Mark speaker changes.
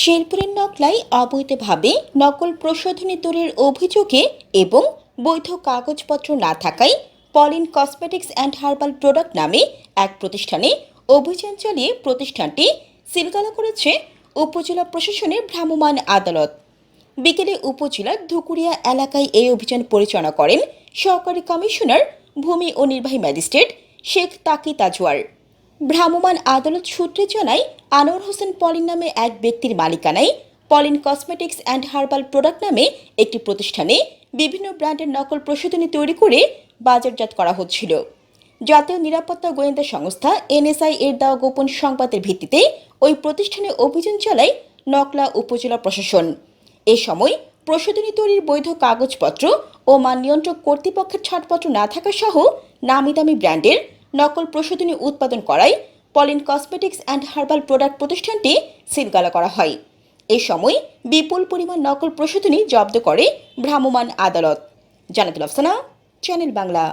Speaker 1: শেরপুরের নকলায় অবৈধভাবে নকল প্রশোধনী তৈরির অভিযোগে এবং বৈধ কাগজপত্র না থাকায় Polin cosmetics and herbal product নামে এক প্রতিষ্ঠানে অভিযান চালিয়ে প্রতিষ্ঠানটি সিলগালা করেছে উপজেলা প্রশাসনের ভ্রাম্যমাণ আদালত। বিকেলে উপজেলার ধুকুরিয়া এলাকায় এই অভিযান পরিচালনা করেন সহকারী কমিশনার, ভূমি ও নির্বাহী ম্যাজিস্ট্রেট শেখ তাকি তাজওয়ার ভ্রাম্যমাণ আদালত সূত্রে জানায়, আনোয়ার হোসেন পলিন নামে এক ব্যক্তির মালিকানায় Polin cosmetics and herbal product নামে একটি প্রতিষ্ঠানে বিভিন্ন ব্র্যান্ডের নকল প্রশোধনী তৈরি করে বাজারজাত করা হচ্ছিল। জাতীয় নিরাপত্তা গোয়েন্দা সংস্থা এনএসআই এর দেওয়া গোপন সংবাদের ভিত্তিতে ওই প্রতিষ্ঠানে অভিযান চালায় নকলা উপজেলা প্রশাসন। এ সময় প্রশোধনী তৈরির বৈধ কাগজপত্র ও মান নিয়ন্ত্রক কর্তৃপক্ষের ছাড়পত্র না থাকা সহ নামি দামি ব্র্যান্ডের নকল প্রশোধনী উৎপাদন করায় Polin cosmetics and herbal product প্রতিষ্ঠানটি সিলগালা করা হয়। এ সময় বিপুল পরিমাণ নকল প্রশোধনী জব্দ করে ভ্রাম্যমাণ আদালত। জানাতুল আফসানা, চ্যানেল বাংলা।